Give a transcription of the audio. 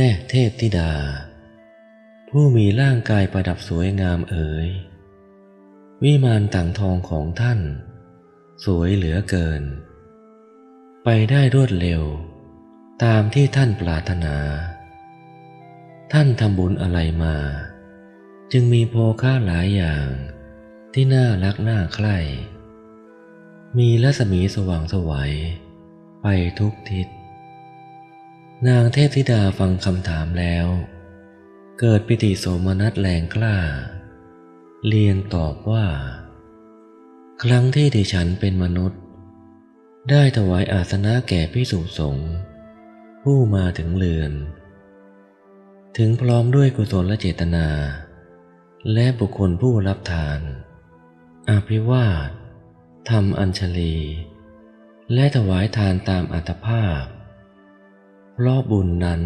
แน่เทพธิดา ผู้มีร่างกายประดับสวยงามเอ๋ย วิมานต่างทองของท่าน สวยเหลือเกิน ไปได้รวดเร็ว ตามที่ท่านปรารถนา ท่านทำบุญอะไรมา จึงมีโภค่าหลายอย่างที่น่ารักน่าใคร่ มีรัศมีสว่างสวัยไปทุกทิศ นางเทพธิดาฟังคำถามแล้ว เกิดปิติโสมนัสแรงกล้า เรียนตอบว่า ครั้งที่ดิฉันเป็นมนุษย์ ได้ถวายอาสนะแก่พิสุสงฆ์ผู้มาถึงเรือน ถึงพร้อมด้วยกุศลและเจตนา และบุคคลผู้รับทานอภิวาททำอัญชลี และถวายทานตามอัตภาพ เพราะบุญนั้น